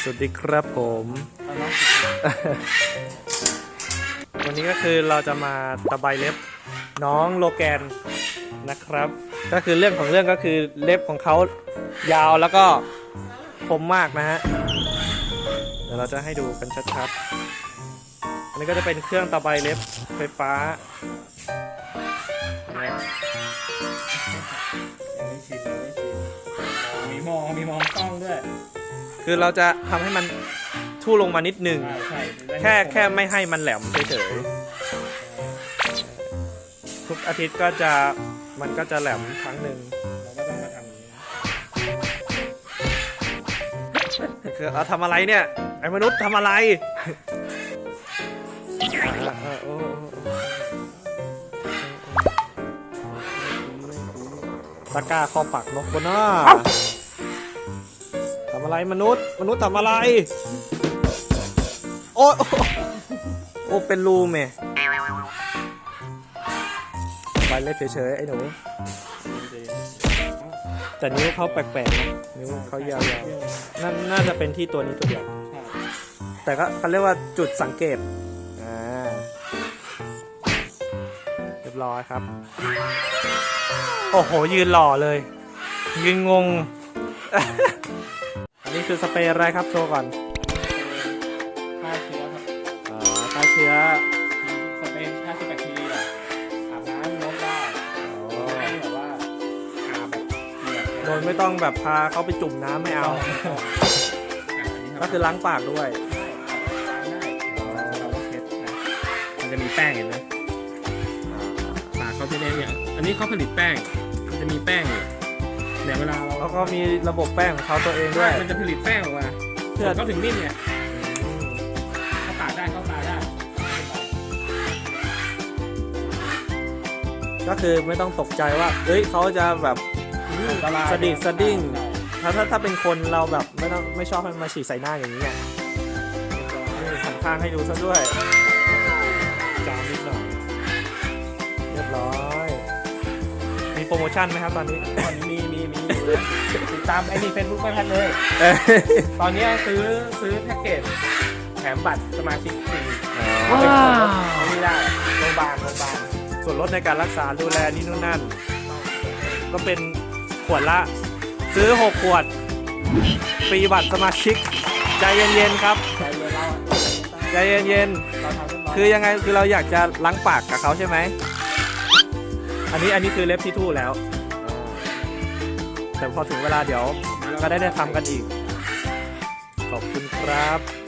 สวัสดีครับผม วันนี้ก็คือเราจะมาตะไบเล็บน้องโลแกนนะครับ ก็คือเรื่องของเรื่องก็คือเล็บของเขายาวแล้วก็คมมากนะฮะ เดี๋ยวเราจะให้ดูกันชัดๆ อันนี้ก็จะเป็นเครื่องตะไบเล็บไฟฟ้านี่ มีมองมีมองกล้องด้วยคือเราจะทำให้มันทู่ลงมานิดหนึ่งใช่ใช่ได้แค่แค่ไม่ให้มันแหลมเฉยๆทุกอาทิตย์ก็จะมันก็จะแหลมครั้งหนึ่งเราก็ต้องมาทำอย่างนี้คือเอาทำอะไรเนี่ย ไอ้มนุษย์ทำอะไรตะกร้าข้อปักนกบนหน้าทำ อะไรมนุษย์ มนุษย์ทำอะไร โอ้โอ้เป็นรูเมไปเล่นเฉยๆไอ้หนูแต่นิ้วเขาแปลกๆนะนิ้วเขายาวๆน่าน่าจะเป็นที่ตัวนี้ตัวเดียวแต่ก็เขาเรียกว่าจุดสังเกตอ่าเรียบร้อยครับ โอ้โหยืนหล่อเลย ยืนงง คือสเปรย์อะไรครับโชว์ก่อนฆ่าเชื้อครับอ่าฆ่าเชื้อสเปนฆ่าเชื้อแบคทีเรียอาบน้ำนกได้ไม่แบบว่าอาบแบบเปียกโดยไม่ต้องแบบพาเขาไปจุ่มน้ำไม่เอา ก็คือล้างปากด้วยเราก็เช็ดนะมันจะมีแป้งเห็นไหมปากเขาจะได้เนี่ยอันนี้เขาผลิตแป้งมันจะมีแป้งอยู่ เนี่ยเวลาเราแล้วก็มีระบบแป้งของเขาตัวเองด้วย มันจะผลิตแป้งออกมาเพื่อ เขาถึงนิ่มเนี่ยเขาตากได้เขาตากได้ ก็คือไม่ต้องตกใจว่า เอ้ยเขาจะแบบอันตรายสะดิดสะดิ้ง ถ้าถ้าถ้าเป็นคนเราแบบไม่ต้องไม่ชอบให้มันมาฉีดใส่หน้าอย่างนี้ไงนี่หันข้างให้ดูซะด้วย โปรโมชั่นไหมครับตอนนี้ ตอนนี้มีมีมีติดตามไอ้นี่เฟซบุ๊กไม่แพ้เลย ตอนนี้ซื้อซื้อแพ็กเกจแถมบัตรสมาชิกฟรีว้าเป็นส่วนลดวไม่ได้โรงพยาบาลโรงพยาบาลส่วนลดในการรักษาดูแลนี่นู่นนั่น ก็เป็นขวดละ ซื้อ 6 ขวดฟรีบัตรสมาชิก ใจเย็นๆครับ ใจเย็นเราอะใจเย็นเราทำเรียบร้อยๆคือยังไงคือเราอยากจะล้างปากกับเขาใช่ไหม อันนี้อันนี้คือเล็บที่ทู่แล้ว แต่พอถึงเวลาเดี๋ยวก็ได้ได้ทำกันอีก ขอบคุณครับ